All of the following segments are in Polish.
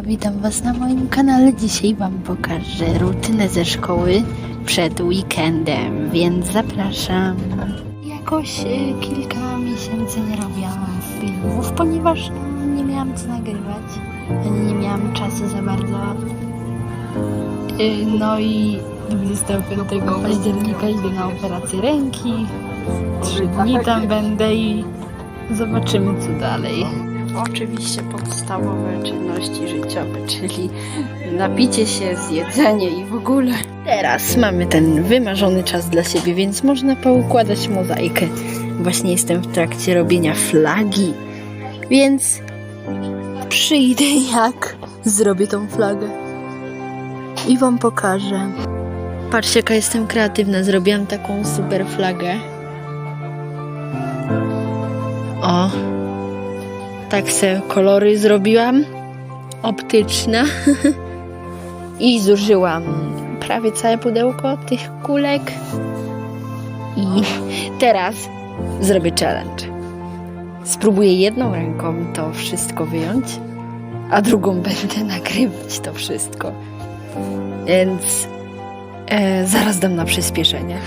Witam Was na moim kanale. Dzisiaj Wam pokażę rutynę ze szkoły przed weekendem, więc zapraszam. Jakoś e, kilka miesięcy nie robiłam filmów, ponieważ nie miałam co nagrywać, ani nie miałam czasu za bardzo. E, No i 25 października idę na operację ręki. Trzy dni tam będę i zobaczymy co dalej. Oczywiście podstawowe czynności życiowe, czyli napicie się, zjedzenie i w ogóle. Teraz mamy ten wymarzony czas dla siebie, więc można poukładać mozaikę. Właśnie jestem w trakcie robienia flagi, więc przyjdę jak zrobię tą flagę i wam pokażę. Patrzcie jaka jestem kreatywna, zrobiłam taką super flagę. O, tak se kolory zrobiłam optyczne i zużyłam prawie całe pudełko tych kulek i teraz zrobię challenge. Spróbuję jedną ręką to wszystko wyjąć, a drugą będę nagrywać to wszystko. Więc e, zaraz dam na przyspieszenie.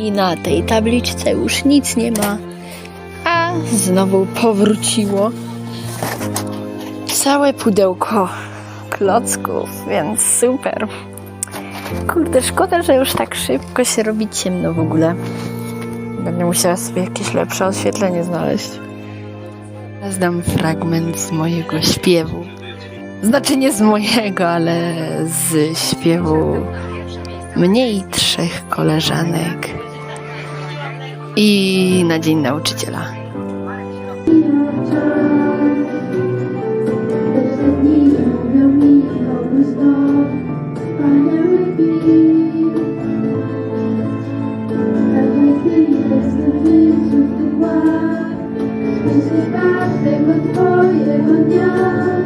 I na tej tabliczce już nic nie ma. A znowu powróciło całe pudełko klocków, więc super. Kurde, szkoda, że już tak szybko się robi ciemno w ogóle. Będę musiała sobie jakieś lepsze oświetlenie znaleźć. Teraz dam fragment z mojego śpiewu. Znaczy nie z mojego, ale z śpiewu mnie i trzech koleżanek. I na Dzień Nauczyciela. Każdego twojego dnia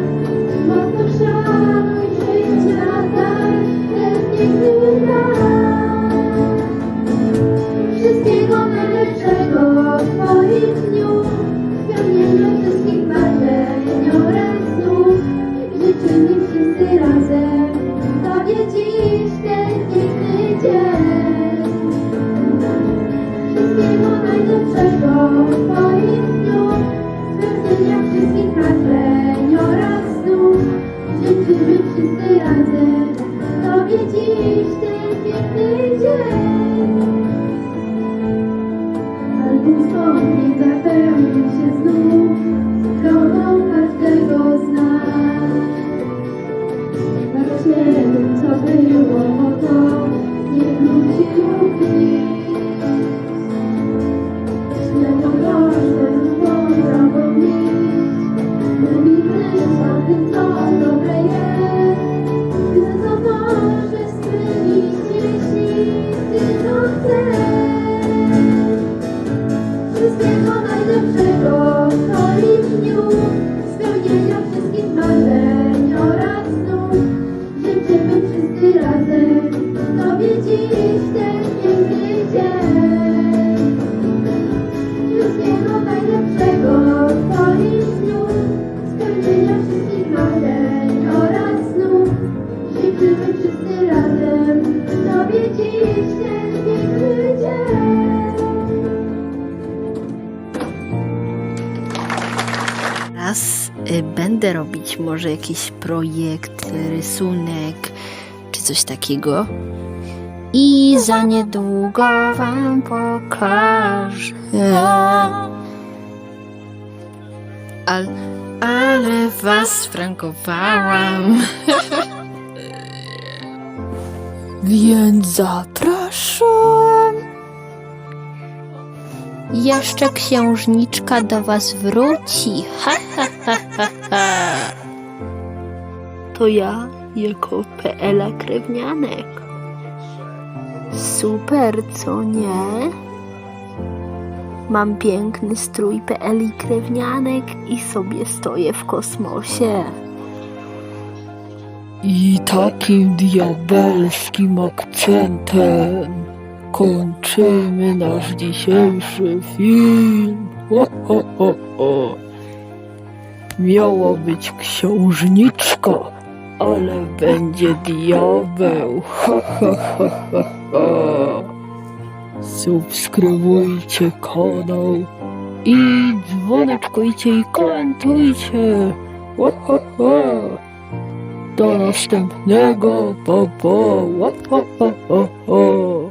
zrobić może jakiś projekt, rysunek czy coś takiego. I za niedługo wam pokażę. Al, ale was sprankowałam. Więc zapraszam. Jeszcze księżniczka do was wróci. Ha, ha. To ja jako PL krewnianek. Super, co nie? Mam piękny strój PL krewnianek i sobie stoję w kosmosie. I takim diabelskim akcentem kończymy nasz dzisiejszy film. Ho, ho, ho, ho. Miała być księżniczka, ale będzie diabeł. Subskrybujcie kanał i dzwoneczkujcie i komentujcie. Ho, ho, ho. Do następnego, pa, pa, ha, ha, ha, ha.